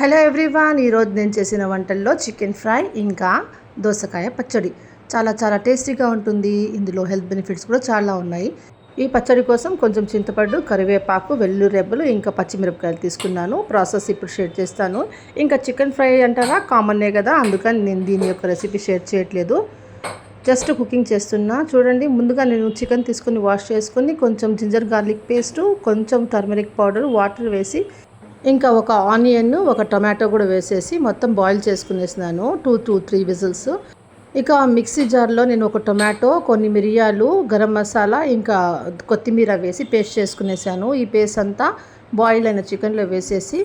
Hello everyone ఈరోజు నేను చేసిన వంటల్లో చికెన్ ఫ్రై ఇంకా దోసకాయ పచ్చడి. చాలా చాలా టేస్టీగా ఉంటుంది. ఇందులో హెల్త్ బెనిఫిట్స్ కూడా చాలా ఉన్నాయి. ఈ పచ్చడి కోసం కొంచెం చింతపండు కరివేపాకు వెల్లుల్లి రెబ్బలు ఇంకా పచ్చిమిరపకాయలు తీసుకున్నాను. ప్రాసెస్ ఇప్పుడు షేర్ చేస్తాను. ఇంకా చికెన్ ఫ్రై అంటారా? కామన్నే కదా. అందుకని నేను దీని యొక్క రెసిపీ షేర్ చేయట్లేదు. జస్ట్ కుకింగ్ చేస్తున్నా. చూడండి ముందుగా నేను చికెన్ తీసుకొని వాష్ చేసుకొని కొంచెం జింజర్ గార్లిక్ పేస్టు కొంచెం టర్మరిక్ పౌడర్ వాటర్ వేసి ఇంకా ఒక ఆనియన్ ఒక టొమాటో కూడా వేసేసి మొత్తం boil చేసుకునేసినాను. Two to three whistles. ఇక మిక్సీ జార్లో నేను ఒక టొమాటో కొన్ని మిరియాలు గరం మసాలా ఇంకా కొత్తిమీర వేసి పేస్ట్ చేసుకునేసాను. ఈ పేస్ట్ అంతా బాయిల్ అయిన చికెన్లో వేసేసి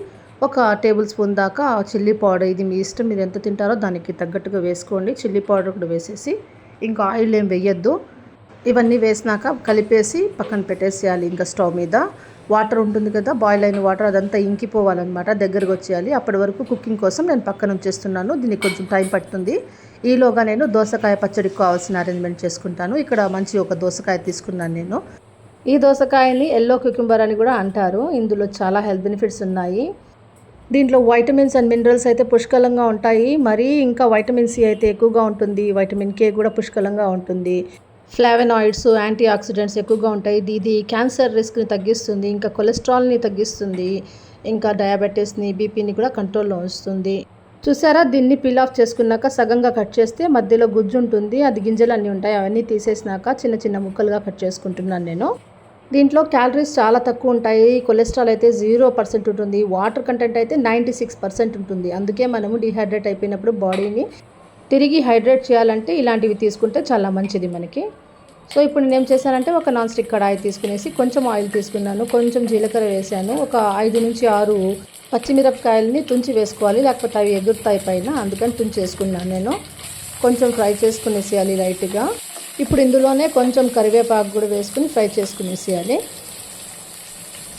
ఒక టేబుల్ స్పూన్ దాకా చిల్లీ పౌడర్. ఇది మీ ఇష్టం మీరు ఎంత తింటారో దానికి తగ్గట్టుగా వేసుకోండి. చిల్లీ పౌడర్ కూడా వేసేసి ఇంకా ఆయిల్ ఏం వేయద్దు. ఇవన్నీ వేసినాక కలిపేసి పక్కన పెట్టేసేయాలి ఇంకా స్టవ్ మీద. వాటర్ ఉంటుంది కదా బాయిల్ అయిన వాటర్ అదంతా ఇంకిపోవాలన్నమాట దగ్గరకు వచ్చేయాలి అప్పటి వరకు కుకింగ్ కోసం నేను పక్కన ఉంచేస్తున్నాను దీనికి కొంచెం టైం పడుతుంది. ఈలోగా నేను దోసకాయ పచ్చడికి కావాల్సిన అరేంజ్మెంట్ చేసుకుంటాను. ఇక్కడ మంచి ఒక దోసకాయ తీసుకున్నాను నేను. ఈ దోసకాయని ఎల్లో క్యూక్యుంబర్ అని కూడా అంటారు. ఇందులో చాలా హెల్త్ బెనిఫిట్స్ ఉన్నాయి. దీంట్లో వైటమిన్స్ అండ్ మినరల్స్ అయితే పుష్కలంగా ఉంటాయి. మరి ఇంకా వైటమిన్ సి అయితే ఎక్కువగా ఉంటుంది. వైటమిన్ కే కూడా పుష్కలంగా ఉంటుంది. ఫ్లావెనాయిడ్స్ యాంటీ ఆక్సిడెంట్స్ ఎక్కువగా ఉంటాయి. ఇది ఇది క్యాన్సర్ రిస్క్ని తగ్గిస్తుంది ఇంకా కొలెస్ట్రాల్ని తగ్గిస్తుంది ఇంకా డయాబెటీస్ని బీపీని కూడా కంట్రోల్లో ఉంచుతుంది చూసారా? దీన్ని పీల్ ఆఫ్ చేసుకున్నాక సగంగా కట్ చేస్తే మధ్యలో గుజ్జు ఉంటుంది అది గింజలు అన్నీ ఉంటాయి అవన్నీ తీసేసినాక చిన్న చిన్న ముక్కలుగా కట్ చేసుకుంటున్నాను నేను. దీంట్లో క్యాలరీస్ చాలా తక్కువ ఉంటాయి కొలెస్ట్రాల్ అయితే జీరో పర్సెంట్ ఉంటుంది వాటర్ కంటెంట్ అయితే నైంటీ సిక్స్ పర్సెంట్ ఉంటుంది. అందుకే మనము డిహైడ్రేట్ అయిపోయినప్పుడు బాడీని తిరిగి హైడ్రేట్ చేయాలంటే ఇలాంటివి తీసుకుంటే చాలా మంచిది మనకి. సో ఇప్పుడు నేను ఏం చేశానంటే ఒక నాన్ స్టిక్ కడాయి తీసుకునేసి కొంచెం ఆయిల్ తీసుకున్నాను కొంచెం జీలకర్ర వేసాను ఒక ఐదు నుంచి ఆరు పచ్చిమిరపకాయలని తుంచి వేసుకోవాలి లేకపోతే అవి ఎగురుతాయి పైన అందుకని తుంచి వేసుకున్నాను నేను. కొంచెం ఫ్రై చేసుకునేసేయాలి లైట్గా. ఇప్పుడు ఇందులోనే కొంచెం కరివేపాకు కూడా వేసుకుని ఫ్రై చేసుకునేసేయాలి.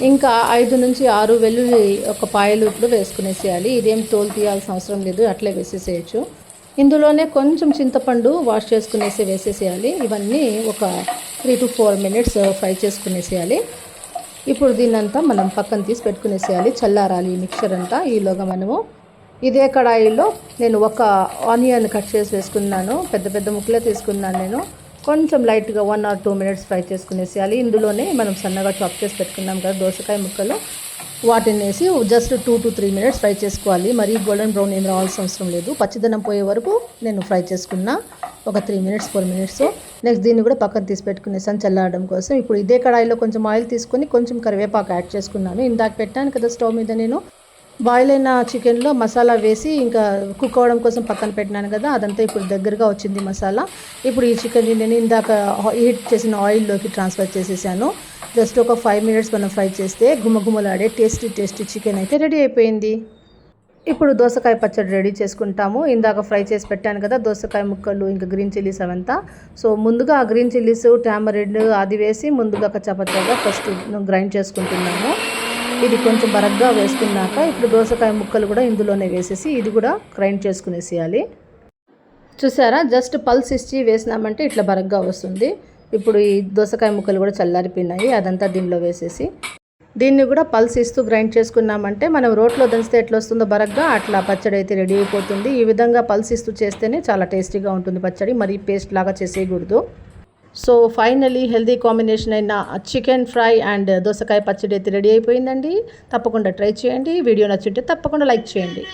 ఇంకా ఐదు నుంచి ఆరు వెల్లుల్లి ఒక పాయలు ఇప్పుడు వేసుకునేసేయాలి. ఇదేం తోలు తీయాల్సిన అవసరం లేదు అట్లే వేసేసేయచ్చు. ఇందులోనే కొంచెం చింతపండు వాష్ చేసుకునేసి వేసేసేయాలి. ఇవన్నీ ఒక three to four minutes fry చేసుకునేసేయాలి. ఇప్పుడు దీన్నంతా మనం పక్కన తీసి పెట్టుకునేసేయాలి. చల్లారాలి ఈ మిక్చర్ అంతా. ఈలోగా మనము ఇదే కడాయిలో నేను ఒక ఆనియన్ కట్ చేసి వేసుకున్నాను. పెద్ద పెద్ద ముక్కలే తీసుకున్నాను నేను. కొంచెం లైట్గా one or two minutes fry చేసుకునేసేయాలి. ఇందులోనే మనం సన్నగా చాప్ చేసి పెట్టుకున్నాం కదా దోసకాయ ముక్కలు. వాటిని వేసి just two to three minutes fry చేసుకోవాలి. మరీ గోల్డెన్ బ్రౌన్ ఏం రావాల్సిన అవసరం లేదు. పచ్చిదనం పోయే వరకు నేను ఫ్రై చేసుకున్నా. ఒక three minutes four minutes next దీన్ని కూడా పక్కన తీసి పెట్టుకునేసాను చల్లారడం కోసం. ఇప్పుడు ఇదే కడాయిలో కొంచెం ఆయిల్ తీసుకొని కొంచెం కరివేపాకు యాడ్ చేసుకున్నాను. ఇందాక పెట్టాను కదా స్టవ్ మీద నేను. బాయిల్ అయిన చికెన్లో మసాలా వేసి ఇంకా కుక్ అవ్వడం కోసం పక్కన పెట్టినాను కదా అదంతా ఇప్పుడు దగ్గరగా వచ్చింది మసాలా. ఇప్పుడు ఈ చికెన్ నేను ఇందాక హీట్ చేసిన ఆయిల్లోకి ట్రాన్స్ఫర్ చేసేసాను. జస్ట్ ఒక ఫైవ్ మినిట్స్ మనం ఫ్రై చేస్తే గుమగుమలాడే టేస్టీ టేస్టీ చికెన్ అయితే రెడీ అయిపోయింది. ఇప్పుడు దోసకాయ పచ్చడి రెడీ చేసుకుంటాము. ఇందాక ఫ్రై చేసి పెట్టాను కదా దోసకాయ ముక్కలు ఇంకా గ్రీన్ చిల్లీస్ అవంతా. సో ముందుగా ఆ గ్రీన్ చిల్లీస్ టామరెడ్ అది వేసి ముందుగా చపచ్చగా ఫస్ట్ గ్రైండ్ చేసుకుంటున్నాము. ఇది కొంచెం బరగ్గా వేసుకున్నాక ఇప్పుడు దోసకాయ ముక్కలు కూడా ఇందులోనే వేసేసి ఇది కూడా గ్రైండ్ చేసుకునేసేయాలి. చూసారా? జస్ట్ పల్స్ ఇచ్చి వేసినామంటే ఇట్లా బరగ్గా వస్తుంది. ఇప్పుడు ఈ దోసకాయ ముక్కలు కూడా చల్లారిపోయినాయి. అదంతా దీనిలో వేసేసి. దీన్ని కూడా పల్స్ ఇస్తూ గ్రైండ్ చేసుకున్నామంటే మనం రోట్లో దంచితే ఎట్లా వస్తుందో బరగ్గా అట్లా పచ్చడి అయితే రెడీ అయిపోతుంది. ఈ విధంగా పల్స్ ఇస్తూ చేస్తేనే చాలా టేస్టీగా ఉంటుంది పచ్చడి. మరి పేస్ట్ లాగా చేసేయకూడదు. సో ఫైనలీ హెల్దీ కాంబినేషన్ అయిన చికెన్ ఫ్రై అండ్ దోసకాయ పచ్చడి అయితే రెడీ అయిపోయిందండి. తప్పకుండా ట్రై చేయండి. వీడియో నచ్చింటే తప్పకుండా లైక్ చేయండి.